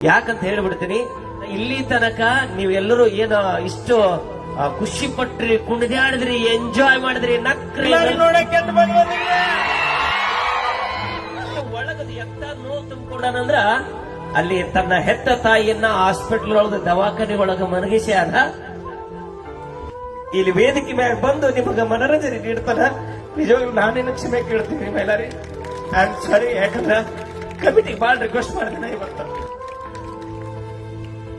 ಯಾಕಂತ ಹೇಳ್ಬಿಡ್ತೀನಿ ಇಲ್ಲಿ ತನಕ ನೀವೆಲ್ಲರೂ ಏನು ಇಷ್ಟು ಖುಷಿ ಪಟ್ರಿ ಕುಣಿದಾಡಿದ್ರಿ ಎಂಜಾಯ್ ಮಾಡಿದ್ರಿ ನಕ್ರಿ. ಒಳಗದು ಎತ್ತ ನೋವು ತುಂಬಿಕೊಂಡಾನಂದ್ರ ಅಲ್ಲಿ ತನ್ನ ಹೆತ್ತ ತಾಯಿಯನ್ನ ಹಾಸ್ಪಿಟಲ್ ಒಳಗ ದವಾಖಾನೆ ಒಳಗ ಮನಗಿಸಿ ಅದ ಇಲ್ಲಿ ವೇದಿಕೆ ಮ್ಯಾಗ ಬಂದು ನಿಮಗ ಮನರಂಜನೆ ನೀಡ್ತಾನ. ನಿಜವಾಗ್ಲೂ ನಾನೇನು ಕ್ಷಮೆ ಕೇಳ್ತೀನಿ ಮೇಲಾರಿ ಐ ಆಮ್ ಸಾರಿ ಯಾಕಂದ್ರ ಕಮಿಟಿಗೆ ಬಾಳ ರಿಕ್ವೆಸ್ಟ್ ಮಾಡ್ತೀನಿ ಇವತ್ತು.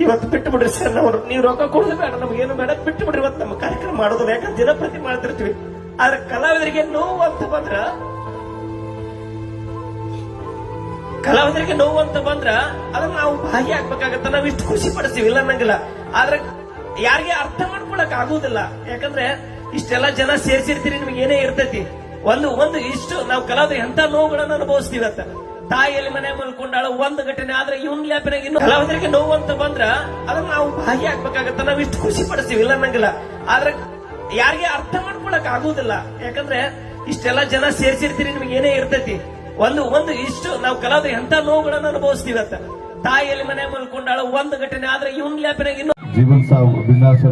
ಇವತ್ತು ಬಿಟ್ಟು ಬಿಡ್ರಿ ಸರ್ ನಾವು ನೀವು ರೊಕ್ಕ ಕೊಡೋದು ಬೇಡ ಏನು ಬೇಡ ಬಿಟ್ಟು ಬಿಡ್ರಿ ಇವತ್ತು ನಮ್ಮ ಕಾರ್ಯಕ್ರಮ ಮಾಡೋದು ಯಾಕಂದ್ರೆ ದಿನಪ್ರತಿ ಮಾಡ್ತಿರ್ತೀವಿ. ಆದ್ರೆ ಕಲಾವಿದರಿಗೆ ನೋವು ಅಂತ ಬಂದ್ರ, ಕಲಾವಿದರಿಗೆ ನೋವು ಅಂತ ಬಂದ್ರ, ಅದನ್ನ ನಾವು ಭಾಗಿಯಾಗ್ಬೇಕಾಗತ್ತ ನಾವ್ ಇಷ್ಟು ಖುಷಿ ಪಡಿಸ್ತೀವಿ, ಇಲ್ಲ ಅನ್ನಂಗಿಲ್ಲ. ಆದ್ರೆ ಯಾರಿಗೆ ಅರ್ಥ ಮಾಡ್ಕೊಳಕ್ ಆಗುದಿಲ್ಲ. ಯಾಕಂದ್ರೆ ಇಷ್ಟೆಲ್ಲ ಜನ ಸೇರ್ಸಿರ್ತೀರಿ, ನಿಮ್ಗೆ ಏನೇ ಇರ್ತೈತಿ. ಒಂದು ಒಂದು ಇಷ್ಟು ನಾವು ಕಲಾವಿದರು ಎಂತ ನೋವುಗಳನ್ನ ಅನುಭವಿಸ್ತೀವಿ ಅಂತ. ತಾಯಿಯಲ್ಲಿ ಮನೆ ಮಲ್ಕೊಂಡಾಳ, ಒಂದ್ ಘಟನೆ ಆದ್ರೆ ಇವನ್ ಲ್ಯಾಪಿನಾಗ ಇನ್ನು ಕಲಾವಿದರಿಗೆ ನೋವು ಅಂತ ಬಂದ್ರ ಅದನ್ನ ನಾವು ಭಾಗಿಯಾಗ್ಬೇಕಾಗತ್ತ ನಾವ್ ಇಷ್ಟು ಖುಷಿ ಪಡಿಸ್ತೀವಿ, ಇಲ್ಲ ಅನ್ನಂಗಿಲ್ಲ. ಆದ್ರೆ ಯಾರಿಗೆ ಅರ್ಥ ಮಾಡ್ಕೊಳಕ್ ಆಗುದಿಲ್ಲ. ಯಾಕಂದ್ರೆ ಇಷ್ಟೆಲ್ಲ ಜನ ಸೇರ್ಸಿರ್ತೀರಿ, ನಿಮ್ಗೆ ಏನೇ ಇರ್ತೈತಿ. ಒಂದು ಒಂದು ಇಷ್ಟು ನಾವು ಕಲಾವಿದ ಎಂತ ನೋವುಗಳನ್ನ ಅನುಭವಿಸ್ತೀವಿ ಅಂತ. ತಾಯಿಯಲ್ಲಿ ಮನೆ ಮಲ್ಕೊಂಡಾಳ, ಒಂದು ಘಟನೆ ಆದ್ರೆ ಇವನ್ ಲ್ಯಾಪಿನಾಗ ಇನ್ನು ಜೀವನ್ ಸಾವು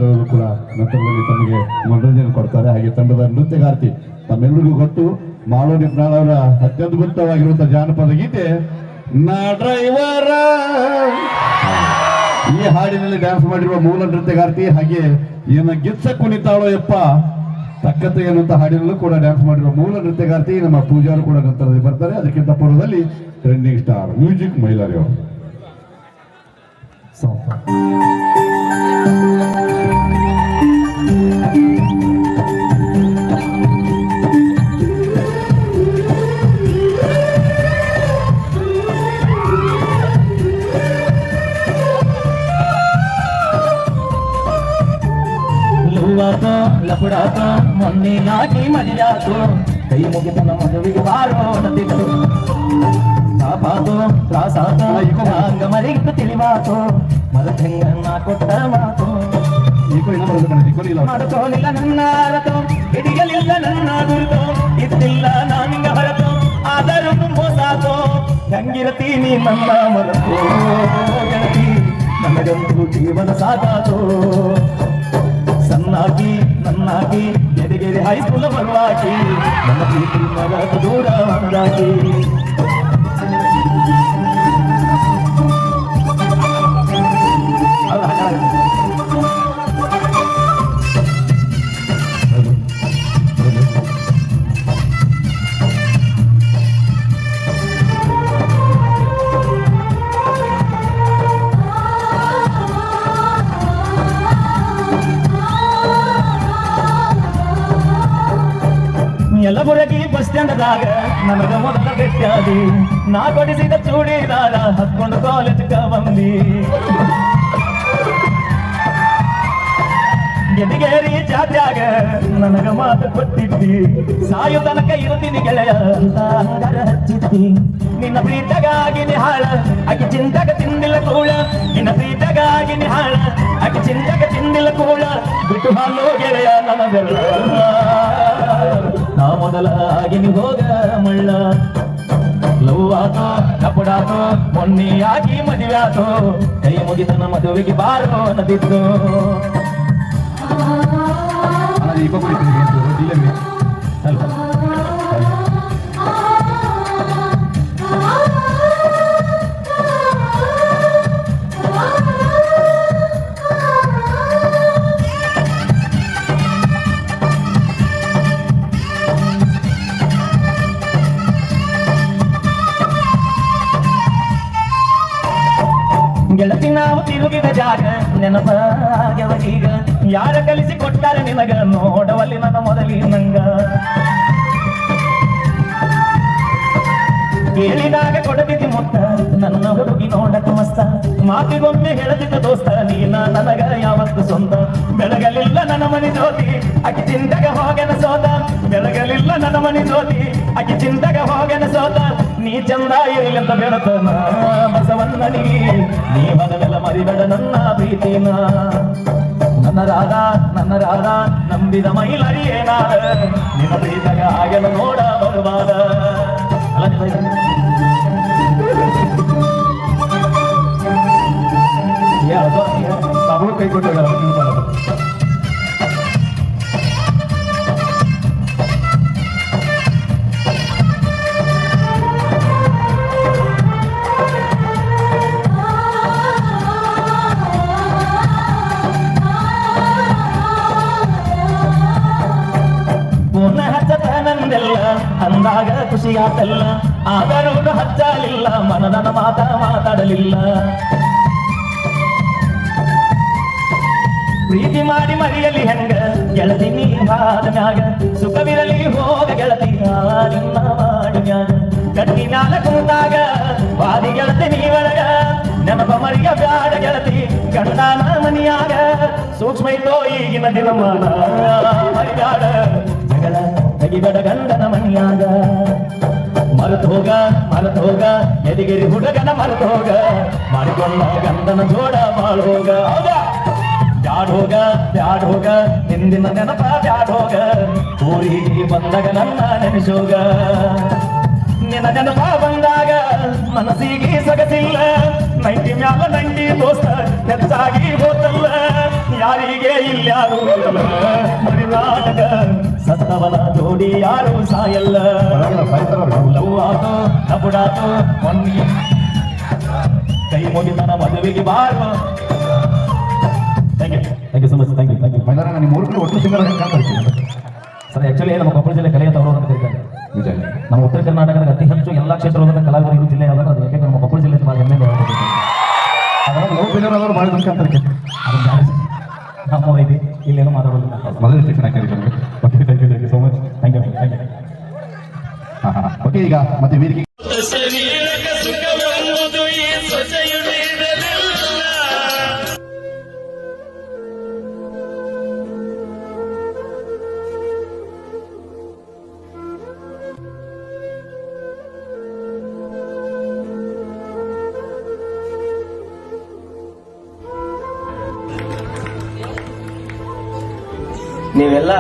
ಅವರು ಕೂಡ ನಂತರದಲ್ಲಿ ತಮಗೆ ಮನೋರಂಜನೆ ಕೊಡ್ತಾರೆ. ಹಾಗೆ ತಂಡದ ನೃತ್ಯಗಾರ್ತಿ ತಮ್ಮೆಲ್ಲರಿಗೂ ಗೊತ್ತು ಮಾಳು ಪ್ರಾಣ ಅವರ ಅತ್ಯದ್ಭುತವಾಗಿರುವಂತಹ ಜಾನಪದ ಗೀತೆ ಡ್ರೈವರ. ಈ ಹಾಡಿನಲ್ಲಿ ಡ್ಯಾನ್ಸ್ ಮಾಡಿರುವ ಮೂಲ ನೃತ್ಯಗಾರ್ತಿ ಹಾಗೆ ಏನ ಗಿಚ್ಚ ಕುಣಿತಾಳೋ ಯಪ್ಪ, ತಕ್ಕತೆ ಎನ್ನುವಂತ ಹಾಡಿನಲ್ಲೂ ಕೂಡ ಡ್ಯಾನ್ಸ್ ಮಾಡಿರುವ ಮೂಲ ನೃತ್ಯಗಾರ್ತಿ, ನಮ್ಮ ಪೂಜಾರು ಕೂಡ ನಂತರದಲ್ಲಿ ಬರ್ತಾರೆ. ಅದಕ್ಕಿಂತ ಪೂರ್ವದಲ್ಲಿ ಟ್ರೆಂಡಿಂಗ್ ಸ್ಟಾರ್ ಮ್ಯೂಸಿಕ್ ಮೈಲಾರಿ ಅವರು. ಮೊನ್ನೆ ನಾಟಿ ಮರಿಯಾತೋ ಕೈ ಮುಗಿತನ ಮದುವೆಗೆ ಬಾರೋ ನದಿಗಳು ಪಾಪಾತೋ ತ್ರಾಸಾತೋ ಹಂಗ ಮರಿಗಿಟ್ಟು ತಿಳಿವಾತೋ ಮರತೆಂಗ ನಾ ಕೊಟ್ಟ ಮಾತು ಈಕೋ ಇಲ್ಲ ಬರೋದು ಕಣೆ, ಈಕೋ ಇಲ್ಲ. ಮಾಡ್ಕೋಲಿಲ್ಲ ನನ್ನ ರಥೋ ಹಿಡಿಯಲಿಲ್ಲ ನನ್ನ ಗುರುತು ಇದ್ದಿಲ್ಲ ನಾನಿಂಗ ಹೊರತು ಆದರೂ ಮೋಸಾತೋ ಹೆಂಗಿರತೀನಿ ನನ್ನ ಮರತು ಗೆಳತಿ ನನಗಂತೂ ಜೀವನ ಸಾಗಾತೋ ಸಣ್ಣಾಗಿ ನನ್ನಾಗಿ ಗೆರೆಗೆರೆ ಹೈಸ್ಕೂಲ್ ಬರುವಾಗಿ ನನ್ನ ಪ್ರೀತಿ ಮರದ ದೂರ ಒಂದಾಗಿ ಯಲಬುರಗಿ ಬಸ್ ಸ್ಟ್ಯಾಂಡ್ದಾಗ ನನಗ ಮೊದಲ ಬೆಟ್ಟಾದಿ ನಾ ಕೊಡಿಸಿದ ಚೂಡಿದಾರ ಹತ್ಕೊಂಡು ಕಾಲೇಜ್ಗ ಬಂದಿ ಎದಿಗೇರಿ ಜಾತ್ಯಾಗ ನನಗ ಮಾತು ಕೊಟ್ಟಿದ್ದಿ ಸಾಯು ತನಕ ಇರುತ್ತೀನಿ ಗೆಳೆಯ ಅಂತ ಹಚ್ಚಿದ್ದಿ ನಿನ್ನ ಪ್ರೀತಗಾಗಿ ನಿಹಾಳ ಅಕಿ ಚಿಂತಕ ತಿಂದಿಲ್ಲ ಕೂಳ. ನಿನ್ನ ಪ್ರೀತಗಾಗಿ ನಿಹಾಳ ಅಕಿ ಚಿಂತಕ ತಿಂದಿಲ್ಲ ಕೂಳ. ಬಿಟ್ಟು ಹಾಲು ಗೆಳೆಯ ನನ್ನ ನೀ ಹೋಗ ಮಳ್ಳ. ಲವ್ವಾತ ಕಪಡಾತ ಮೊನ್ನೆಯಾಗಿ ಮದುವೆ ಆತೋ. ಕೈ ಮುಗಿತನ ಮದುವೆಗೆ ಬಾರೋ ನದಿದ್ದು ಅಲ್ಲ, ಈಕೋ ಈಗ ಯಾರ ಕಲಿಸಿ ಕೊಟ್ಟಾರೆ ನಿನಗ? ನೋಡವಲ್ಲಿ ನನ್ನ ಮೊದಲಿ ನಂಗ. ಕೇಳಿದಾಗ ಕೊಡದಿದ್ದಿ ಮುತ್ತ, ನನ್ನ ಹುಡುಗಿ ನೋಡಕ ಮಸ್ತ. ಮಾತಿಗೊಮ್ಮೆ ಹೇಳದಿದ್ದ ದೋಸ್ತ ನೀನ ನನಗ ಯಾವತ್ತು ಸ್ವಂತ? ಬೆಳಗಲಿಲ್ಲ ನನ್ನ ಮನೆ ಜ್ಯೋತಿ, ಅಕ್ಕಿ ಚಿಂತಗ ಹೋಗನ ಸೋತ. ಬೆಳಗಲಿಲ್ಲ ನನ್ನ ಮನೆ ಜ್ಯೋತಿ, ಅಕ್ಕಿ ಚಿಂತಗ ಹೋಗನ ಸೋತ. ನೀ ಚಂದ ಇರಲೆಂತ ಬೆಳತನ ಬಸವಣ್ಣನಿಗೆ ನೀ ಬದಲೆಲ್ಲ ಮರಿಬೇಡ ನನ್ನ ಪ್ರೀತಿನ ನನ್ನ ರಾಧ ನನ್ನ ರಾಧ ನಂಬಿದ ಮೈಲರಿಯೇನಾದ ನಿನ್ನ ಪ್ರೀತಗ ಹಾಗೆಲ್ಲ ನೋಡ ಬರುವಾದ ಬಾಬು ಕೈ ಕೊಟ್ಟಗಳ ಅಂದಾಗ ಖುಷಿಯಾತಲ್ಲ. ಆದರೂ ಹಚ್ಚಲಿಲ್ಲ. ಮನದನ ಮಾತ ಮಾತಾಡಲಿಲ್ಲ. ಪ್ರೀತಿ ಮಾಡಿ ಮರಿಯಲಿ ಹೆಂಗ? ಗೆಳತಿ ನೀ ಮ್ಯಾಗ. ಸುಖವಿರಲಿ ಹೋಗ ಗೆಳತಿ ನಿನ್ನ ಮಾಡಿ ಕಟ್ಟಿ ನಾಲ ಕುಂತಾಗ ವಾದಿ ಗೆಳತಿ ನೀ ಒಳಗ. ನೆನಪ ಮರಿಯ ಬ್ಯಾಡ ಗೆಳತಿ ಗಂಡನ ಮನಿಯಾಗ. ಸೂಕ್ಷ್ಮ ಇತ್ತೋ ಈಗಿನ ದಿನಮಾನ. ಮರಿಬ್ಯಾಡ ಜಗಳ ತೆಗಿಬೇಡ ಗಂಡನ ಮನೆಯಾಗ. ಮರೆತು ಹೋಗ ಮರೆತು ಹೋಗ, ಎದಿಗಿರಿ ಹುಡುಗನ ಮರೆತು ಹೋಗ. ಮಾಡಿಕೊಂಡ ಗಂಡನ ಜೋಡ ಬಾಳೋಗ ಹೋಗ. ಬ್ಯಾಡ್ ಹೋಗ ಬ್ಯಾಡ್ ಹೋಗ, ಹಿಂದಿನ ನೆನಪ ಬ್ಯಾಡ್ ಹೋಗ. ಊರಿಗೆ ಬಂದಾಗ ನನ್ನ ನೆನೆಸೋಗ ನಿನ್ನ ನೆನಪ ಬಂದಾಗ ಮನಸ್ಸಿಗೆ ಸಗತಿಲ್ಲ ನೈಂಟಿ ಮ್ಯಾಲ ನೈಂಟಿ ದೋಸ್ತ ಹೆಚ್ಚಾಗಿ ಹೋತಲ್ಲ. ಯಾರಿಗೆ ಇಲ್ಯಾರು ಮರಿನಾಟಕ ಸತ್ತವನ ಜೋಡಿ ಯಾರು ಸಾಯಲ್ಲ? ಕೈ ಮುಗಿತನ ಮದುವೆಗೆ ಬಾರು thank you thank you so much thank you thank you ಮೈದಾನ ನಿಮ್ಮ ಮೂರು ಕಡೆ ಒಟ್ಟು ಸಿಂಗಲ್ ಸರ್ ಆಕ್ಚುಲಿ ನಮ್ಮ ಕೊಪ್ಪಳ ಜಿಲ್ಲೆ ಕಲೆಯ ತವರು ಅಂತ ಕರೀತಾರೆ ನಿಜ ನಮ್ಮ ಉತ್ತರ ಕರ್ನಾಟಕದ ಅತಿ ಹೆಚ್ಚು ಎಲ್ಲ ಕ್ಷೇತ್ರದ ಕಲಾವಿದರು ಜಿಲ್ಲೆ ಆದಾಗ ಅದು ಯಾಕೆ ನಮ್ಮ ಕೊಪ್ಪಳ ಜಿಲ್ಲೆ ಭಾಳ ಹೆಮ್ಮೆ ಅದ್ರಾಗ ಲವ್ ಫೇಲ್ಯೂರ್ ಆದವ್ರು ಭಾಳ ಅಂತ ನಮ್ಮ ಐತಿ ಇಲ್ಲೇನೋ ಮಾತಾಡೋದಿಲ್ಲ. ಮೊದಲ ಶಿಕ್ಷಣ okay thank you thank you so much thank you thank you okay ಈಗ ಮತ್ತೆ ವೇದಿಕೆ ನೀವೆಲ್ಲ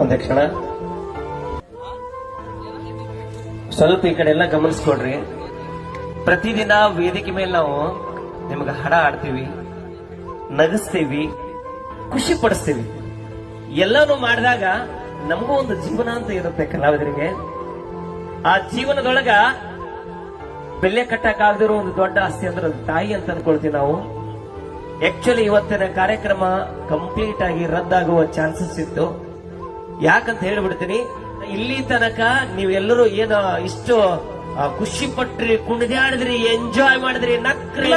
ಒಂದೇ ಕ್ಷಣ ಸ್ವಲ್ಪ ಈ ಕಡೆ ಎಲ್ಲ ಗಮನಿಸ್ಕೊಡ್ರಿ. ಪ್ರತಿದಿನ ವೇದಿಕೆ ಮೇಲೆ ನಾವು ನಿಮ್ಗೆ ಹಡ ಆಡ್ತೀವಿ, ನಗಿಸ್ತೀವಿ, ಖುಷಿ ಪಡಿಸ್ತೀವಿ. ಎಲ್ಲಾನು ಮಾಡಿದಾಗ ನಮಗೂ ಒಂದು ಜೀವನ ಅಂತ ಇರುತ್ತೆ ಕಲಾವಿದರಿಗೆ. ಆ ಜೀವನದೊಳಗ ಬೆಲೆ ಕಟ್ಟಕ್ಕಾಗದಿರೋ ಒಂದು ದೊಡ್ಡ ಆಸ್ತಿ ಅಂದ್ರೆ ಅದು ತಾಯಿ ಅಂತ ಅನ್ಕೊಳ್ತೀವಿ ನಾವು. ಆಕ್ಚುಲಿ ಇವತ್ತಿನ ಕಾರ್ಯಕ್ರಮ ಕಂಪ್ಲೀಟ್ ಆಗಿ ರದ್ದಾಗುವ ಚಾನ್ಸಸ್ ಇತ್ತು. ಯಾಕಂತ ಹೇಳ್ಬಿಡ್ತೀನಿ ಇಲ್ಲಿ ತನಕ ನೀವೆಲ್ಲರೂ ಏನು ಇಷ್ಟು ಖುಷಿ ಪಟ್ರಿ ಕುಣಿದಾಡಿದ್ರಿ ಎಂಜಾಯ್ ಮಾಡಿದ್ರಿ ನಕ್ರಿ.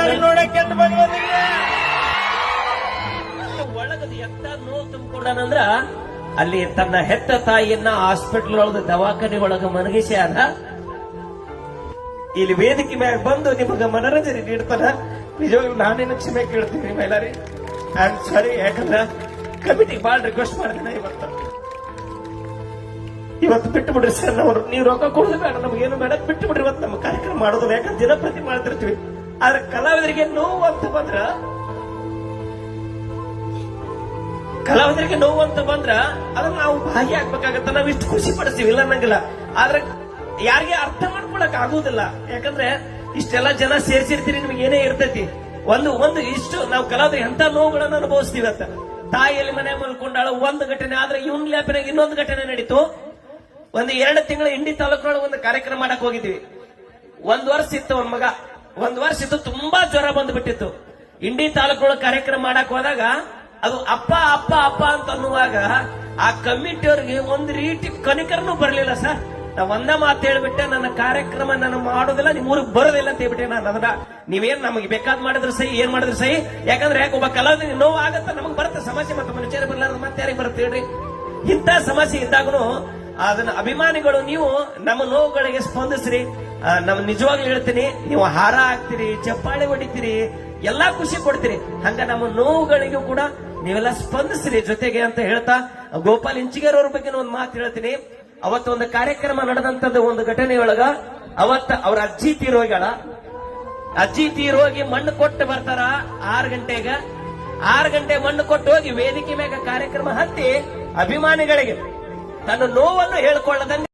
ಒಳಗದು ಎಂತ ನೋವು ತುಂಬಿಕೊಂಡಾನಂದ್ರ ಅಲ್ಲಿ ತನ್ನ ಹೆತ್ತ ತಾಯಿಯನ್ನ ಹಾಸ್ಪಿಟಲ್ ಒಳಗ ದವಾಖಾನೆ ಒಳಗ ಮನಗಿಸ್ಯಾರ ಇಲ್ಲಿ ವೇದಿಕೆ ಮ್ಯಾಗ ಬಂದು ನಿಮಗ ಮನರಂಜನೆ ನೀಡ್ತಾನ. ನಿಜವಾಗ್ಲೂ ನಾನೇನು ಕ್ಷಮೆ ಕೇಳ್ತೀನಿ ಮೈಲಾರಿ. ಐ ಆಮ್ ಸಾರಿ ಯಾಕಂದ್ರ ಕಮಿಟಿ ಬಾಳ್ ರಿಕ್ವೆಸ್ಟ್ ಮಾಡ್ತೀನಿ ಇವತ್ತು. ಇವತ್ತು ಬಿಟ್ಟು ಬಿಡ್ರಿ ಸರ್, ನಾವು ನೀವು ರೊಕ್ಕ ಕೊಡೋದು ಬೇಡ ಏನು ಬೇಡ ಬಿಟ್ಟು ಬಿಡ್ರಿ ಇವತ್ತು ನಮ್ಮ ಕಾರ್ಯಕ್ರಮ ಮಾಡೋದಿಲ್ಲ ಯಾಕಂದ್ರೆ ದಿನಪ್ರತಿ ಮಾಡ್ತಿರ್ತೀವಿ. ಆದ್ರೆ ಕಲಾವಿದರಿಗೆ ನೋವು ಅಂತ ಬಂದ್ರ, ಕಲಾವಿದರಿಗೆ ನೋವು ಅಂತ ಬಂದ್ರ, ಅದನ್ನ ನಾವು ಭಾಗಿಯಾಗ್ಬೇಕಾಗತ್ತ ನಾವು ಇಷ್ಟು ಖುಷಿ ಪಡಿಸ್ತೀವಿ, ಇಲ್ಲ ಅನ್ನಂಗಿಲ್ಲ. ಆದ್ರೆ ಯಾರಿಗೆ ಅರ್ಥ ಮಾಡ್ಕೊಳಕ್ ಆಗುದಿಲ್ಲ. ಯಾಕಂದ್ರೆ ಇಷ್ಟೆಲ್ಲ ಜನ ಸೇರ್ಸಿರ್ತೀರಿ, ನಿಮ್ಗೆ ಏನೇ ಇರ್ತೈತಿ. ಒಂದು ಒಂದು ಇಷ್ಟು ನಾವು ಕಲಾವಿದ ಎಂತ ನೋವುಗಳನ್ನ ಅನುಭವಿಸ್ತೀವಿ ಅಂತ ತಾಯಿಯಲ್ಲಿ ಮನೆ ಮಲ್ಕೊಂಡಾಳ, ಒಂದು ಘಟನೆ ಆದ್ರೆ ಇವನ್ ಲ್ಯಾಪಿನಾಗ ಇನ್ನೊಂದು ಘಟನೆ ನಡೀತು. ಒಂದು ಎರಡು ತಿಂಗಳ ಇಂಡಿ ತಾಲೂಕಿನೊಳಗೆ ಒಂದು ಕಾರ್ಯಕ್ರಮ ಮಾಡಕ್ ಹೋಗಿದ್ವಿ. ಒಂದ್ ವರ್ಷ ಇತ್ತು ಒಂದ್ ಮಗ. ಒಂದ್ ವರ್ಷ ಇತ್ತು ತುಂಬಾ ಜ್ವರ ಬಂದ್ಬಿಟ್ಟಿತ್ತು. ಇಂಡಿ ತಾಲೂಕಿನೊಳಗೆ ಕಾರ್ಯಕ್ರಮ ಮಾಡಕ್ ಹೋದಾಗ ಅದು ಅಪ್ಪ ಅಪ್ಪ ಅಪ್ಪ ಅಂತ ಅನ್ನುವಾಗ ಆ ಕಮಿಟಿಯವ್ರಿಗೆ ಒಂದು ರೀತಿ ಕನಿಕರನು ಬರಲಿಲ್ಲ ಸರ್. ನಾ ಒಂದ ಮಾತು ಹೇಳ್ಬಿಟ್ಟೆ, ನನ್ನ ಕಾರ್ಯಕ್ರಮ ನಾನು ಮಾಡೋದಿಲ್ಲ, ನಿಮ್ ಊರಿಗೆ ಬರೋದಿಲ್ಲ ಅಂತ ಹೇಳ್ಬಿಟ್ಟೆ ನಾನು ಅದನ್ನ. ನೀವೇನ್ ನಮಗೆ ಬೇಕಾದ್ ಮಾಡಿದ್ರು ಸಹಿ, ಏನ್ ಮಾಡಿದ್ರು ಸಹಿ? ಯಾಕಂದ್ರೆ ಯಾಕೆ ಒಬ್ಬ ಕಲಾವಿದ ನೋವು ಆಗತ್ತ, ನಮಗೆ ಬರುತ್ತೆ ಸಮಸ್ಯೆ ಮತ್ತೆ ಮನುಷ್ಯರು ಬರ್ಲಾರ್ದು ಮತ್ತೆ ಯಾರಿಗೆ ಬರುತ್ತೆ ಹೇಳ್ರಿ? ಇಂಥ ಸಮಸ್ಯೆ ಇದ್ದಾಗನು ಅದನ್ನ ಅಭಿಮಾನಿಗಳು, ನೀವು ನಮ್ಮ ನೋವುಗಳಿಗೆ ಸ್ಪಂದಿಸ್ರಿ. ನಮ್ ನಿಜವಾಗ್ಲೂ ಹೇಳ್ತೀನಿ, ನೀವು ಹಾರ ಹಾಕ್ತಿರಿ, ಚಪ್ಪಾಳೆ ಹೊಡಿತೀರಿ, ಎಲ್ಲಾ ಖುಷಿ ಕೊಡ್ತೀರಿ. ಹಂಗ ನಮ್ಮ ನೋವುಗಳಿಗೂ ಕೂಡ ನೀವೆಲ್ಲ ಸ್ಪಂದಿಸ್ರಿ ಜೊತೆಗೆ ಅಂತ ಹೇಳ್ತಾ, ಗೋಪಾಲ್ ಇಂಚಿಗೇರ್ ಅವ್ರ ಬಗ್ಗೆ ಒಂದು ಮಾತು ಹೇಳ್ತೀನಿ. ಅವತ್ತು ಒಂದು ಕಾರ್ಯಕ್ರಮ ನಡೆದಂತದ್ದು ಒಂದು ಘಟನೆಯೊಳಗ, ಅವತ್ತ ಅವ್ರ ಅಜ್ಜಿ ತೀರೋಗ್ಯಾಳ ಅಜ್ಜಿ ತೀರೋಗಿ ಮಣ್ಣು ಕೊಟ್ಟು ಬರ್ತಾರ ಆರು ಗಂಟೆಗ. ಆರು ಗಂಟೆ ಮಣ್ಣು ಕೊಟ್ಟು ಹೋಗಿ ವೇದಿಕೆ ಮ್ಯಾಗ ಕಾರ್ಯಕ್ರಮ ಹತ್ತಿ ಅಭಿಮಾನಿಗಳಿಗೆ ತನ್ನ ನೋವನ್ನು ಹೇಳ್ಕೊಳ್ಳದಂಗೆ